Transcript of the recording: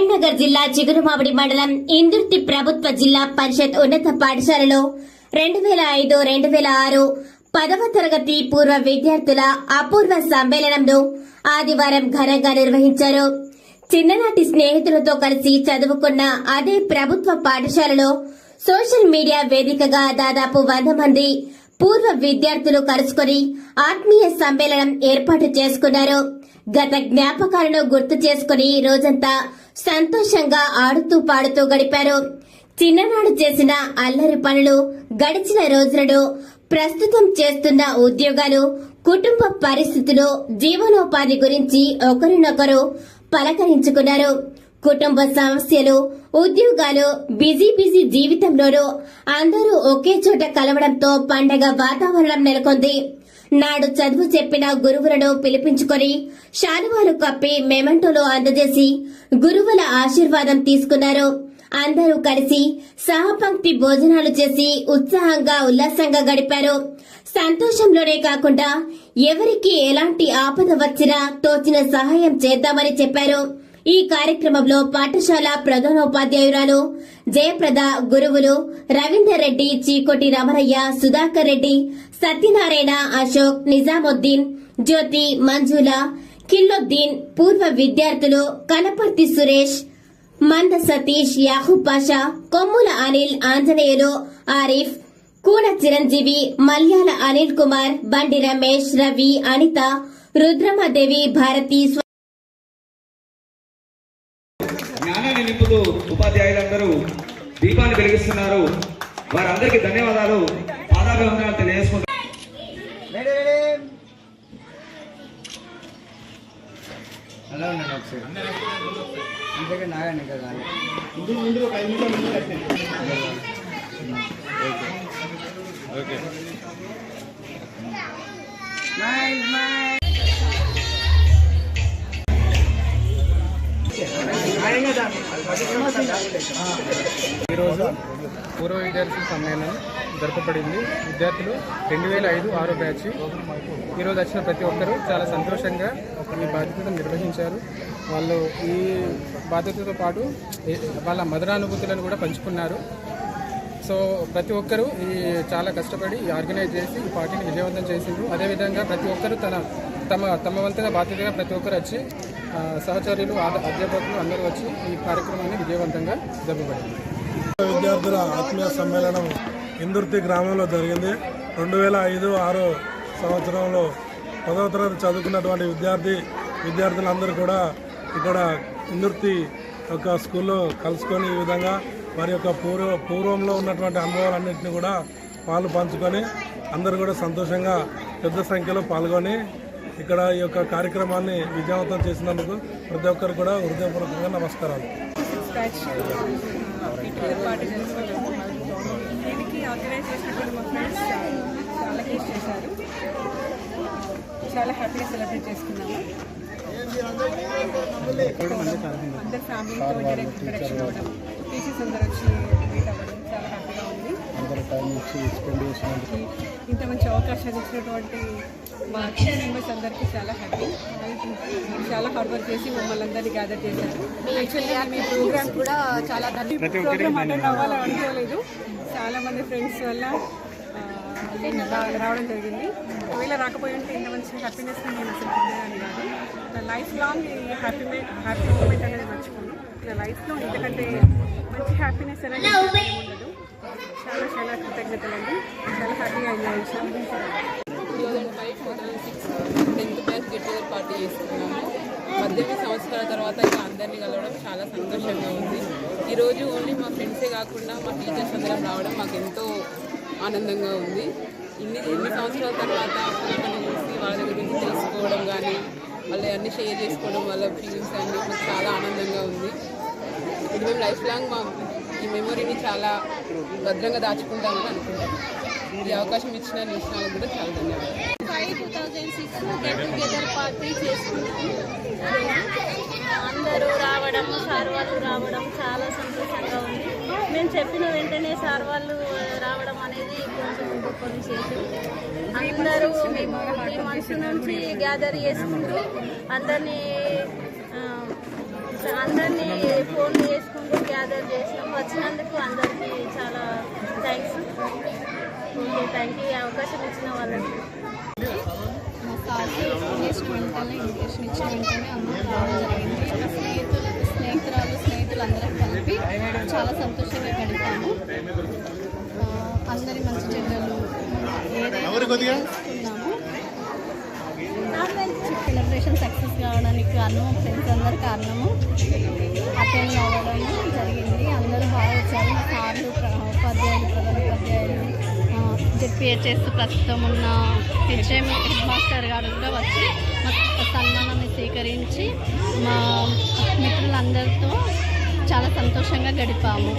కరీంనగర్ జిల్లా చిగురుమామిడి మండలం ఇందుర్తి ప్రభుత్వ జిల్లా పరిషత్ ఉన్నత పాఠశాలలో రెండు వేల ఐదు రెండు వేల ఆరు పదవ తరగతి పూర్వ విద్యార్థుల అపూర్వ సమ్మేళనంను ఆదివారం ఘనంగా నిర్వహించారు. చిన్ననాటి స్నేహితులతో కలిసి చదువుకున్న అదే ప్రభుత్వ పాఠశాలలో సోషల్ మీడియా వేదికగా దాదాపు వంద మంది పూర్వ విద్యార్థులు కలుసుకొని ఆత్మీయ సమ్మేళనం ఏర్పాటు చేసుకున్నారు. గత జ్ఞాపకాలను గుర్తు చేసుకుని రోజంతా సంతోషంగా ఆడుతూ పాడుతూ గడిపారు. చిన్ననాడు చేసిన అల్లరి పనులు గడిచిన రోజులను ప్రస్తుతం చేస్తున్న ఉద్యోగాలు కుటుంబ పరిస్థితులు జీవనోపాధి గురించి ఒకరినొకరు పలకరించుకున్నారు. కుటుంబ సమస్యలు ఉద్యోగాలు బిజీ బిజీ జీవితంలోనూ అందరూ ఒకే చోట కలవడంతో పండగ వాతావరణం నెలకొంది. నాడు చదువు చెప్పిన గురువులను పిలిపించుకొని శాలువాలు కప్పి మెమెంటోలు అందజేసి గురువుల ఆశీర్వాదం తీసుకున్నారు. అందరూ కలిసి సహపంక్తి భోజనాలు చేసి ఉత్సాహంగా ఉల్లాసంగా గడిపారు. సంతోషంలోనే కాకుండా ఎవరికి ఎలాంటి ఆపద వచ్చినా తోచిన సహాయం చేద్దామని చెప్పారు. ఈ కార్యక్రమంలో పాఠశాల ప్రధానోపాధ్యాయురాలు జయప్రద గురువులు రవీందర్ రెడ్డి చీకోటి రమణయ్య సుధాకర్ రెడ్డి సత్యనారాయణ అశోక్ నిజాముద్దీన్ జ్యోతి మంజుల కిల్లొద్దీన్ పూర్వ విద్యార్థులు కనపర్తి సురేష్ మంద సతీష్ యాహూబ్ పాషా కొమ్ముల అనిల్ ఆంజనేయులు ఆరిఫ్ కూన చిరంజీవి మల్యాల అనిల్ కుమార్ బండి రమేష్ రవి అనిత రుద్రమదేవి భారతి స్వ- జ్ఞానాన్ని నింపుతూ ఉపాధ్యాయులందరూ దీపాన్ని వెలిగిస్తున్నారు. వారందరికీ ధన్యవాదాలు. పాదాభివందనాలు తెలియజేసుకుంటున్నారు అలా ఉన్నాను ఒకసారి అందుకే నాగానే కదా ఈరోజు పూర్వ విద్యార్థుల సమ్మేళనం జరపబడింది విద్యార్థులు రెండు వేల ఐదు ఆరో బ్యాచ్. ఈరోజు వచ్చిన ప్రతి ఒక్కరూ చాలా సంతోషంగా ఈ బాధ్యతను నిర్వహించారు. వాళ్ళు ఈ బాధ్యతతో పాటు వాళ్ళ మధురానుభూతులను కూడా పంచుకున్నారు. సో ప్రతి ఒక్కరూ ఈ చాలా కష్టపడి ఆర్గనైజ్ చేసి ఈ పార్టీని విజయవంతం చేసిండ్రు. అదేవిధంగా ప్రతి ఒక్కరూ తన తమ తమ వంతుగా బాధ్యతగా ప్రతి ఒక్కరు వచ్చి సహచర్యులు సహచరులు అధ్యాపకులు అందరూ వచ్చి ఈ కార్యక్రమాన్ని విజయవంతంగా జరపబడింది. విద్యార్థుల ఆత్మీయ సమ్మేళనం ఇందుర్తి గ్రామంలో జరిగింది. రెండు వేల ఐదు ఆరు సంవత్సరంలో పదవ తరగతి చదువుకున్నటువంటి విద్యార్థి విద్యార్థులందరూ కూడా ఇక్కడ ఇందుర్తి యొక్క స్కూల్లో కలుసుకొని ఈ విధంగా వారి యొక్క పూర్వ పూర్వంలో ఉన్నటువంటి అనుభవాలన్నింటినీ కూడా పాలు పంచుకొని అందరూ కూడా సంతోషంగా పెద్ద సంఖ్యలో పాల్గొని ఇక్కడ ఈ యొక్క కార్యక్రమాన్ని విజయవంతం చేసినందుకు ప్రతి ఒక్కరు కూడా హృదయపూర్వకంగా నమస్కారాలు. చాలా హ్యాపీగా సెలబ్రేట్ చేసుకున్నాము. అందరు ఫ్యామిలీతో ఇంటరాక్షన్ అవ్వడం టీచర్స్ అందరు వచ్చి మీట్ అవ్వడం ఉంది ఈ- ఇంత మంచి అవకాశాన్ని ఇచ్చినటువంటి మా మెంబర్స్ అందరికీ చాలా హ్యాపీ చాలా హార్డ్ వర్క్ చేసి మమ్మల్ని అందరినీ గ్యాదర్ చేశారు. యాక్చువల్లీ మీ ప్రోగ్రామ్ కూడా చాలా ప్రోగ్రామ్ అటెండ్ అవ్వాలని అనుకోలేదు. చాలా మంది ఫ్రెండ్స్ వల్ల రావడం జరిగింది. ఒకవేళ రాకపోయి ఉంటే ఇంత మంచి హ్యాపీనెస్ నేను అసలు పొందేదాన్ని కాదు. నా లైఫ్ లాంగ్ ఈ హ్యాపీ హ్యాపీ మూమెంట్ అనేది మర్చిపోను. నా లైఫ్లో ఇంతకంటే మంచి హ్యాపీనెస్ అనేది చాలా చాలా కృతజ్ఞతలు అండి చాలా హ్యాపీగా ఎంజాయ్ చేసాం two thousand five two thousand six tenth batch get together party చేసుకున్నాము. పద్దెనిమిది సంవత్సరాల తర్వాత ఇంకా అందరినీ కలవడం చాలా సంతోషంగా ఉంది. ఈరోజు ఓన్లీ మా ఫ్రెండ్సే కాకుండా మా టీచర్స్ అందరం రావడం మాకు ఎంతో ఆనందంగా ఉంది. ఇన్ని ఎన్ని సంవత్సరాల తర్వాత పిల్లలని చూసి వాళ్ళ గురించి తెలుసుకోవడం కానీ వాళ్ళు అన్ని షేర్ చేసుకోవడం వాళ్ళ ఫీలింగ్స్ అన్ని మాకు చాలా ఆనందంగా ఉంది. ఇది మేము లైఫ్ లాంగ్ మా ఈ మెమొరీని చాలా భద్రంగా దాచుకుంటామని అనుకుంటాం ఈ అవకాశం ఇచ్చిన నిమిషాలకు కూడా చాలా ధన్యవాదాలు. Five two thousand six get together party చేసుకున్నాము. అందరూ రావడం సార్ వాళ్ళు రావడం చాలా సంతోషంగా ఉంది. మేము చెప్పిన వెంటనే సార్ వాళ్ళు రావడం అనేది కొంచెం గొప్ప విశేషం అందరూ త్రీ మంత్స్ నుంచి గ్యాదర్ చేసుకుంటూ అందరినీ అందరినీ ఫోన్లు చేసుకుంటూ గ్యాదర్ చేసినాం. వచ్చినందుకు అందరికీ చాలా థ్యాంక్స్ ఓకే థ్యాంక్ యూ ఈ అవకాశం ఇచ్చిన వాళ్ళకి. మా ఫోన్ చేసిన వెంటనే ఇంజక్షన్ ఇచ్చిన వెంటనే అందరూ రావడం జరిగింది. మా స్నేహితులు స్నేహితురాలు స్నేహితులు అందరం కలిపి చాలా సంతోషంగా గడిపాము. అందరి మంచి చెడ్డలు ఏదైనా సెలబ్రేషన్ సక్సెస్ కావడానికి కారణం ఫ్రెండ్స్ అందరు కారణము. అటెండ్ అవ్వడం జరిగింది. అందరూ బాగా వచ్చారు. సార్లు ఉపాధ్యాయులు ప్రధాన ఉపాధ్యాయులు జెడ్పిహెచ్ఎస్ ప్రస్తుతం ఉన్న హెచ్ఎం హెడ్ మాస్టర్ గారు కూడా వచ్చి మా సన్మానాన్ని స్వీకరించి మా మిత్రులందరితో చాలా సంతోషంగా గడిపాము.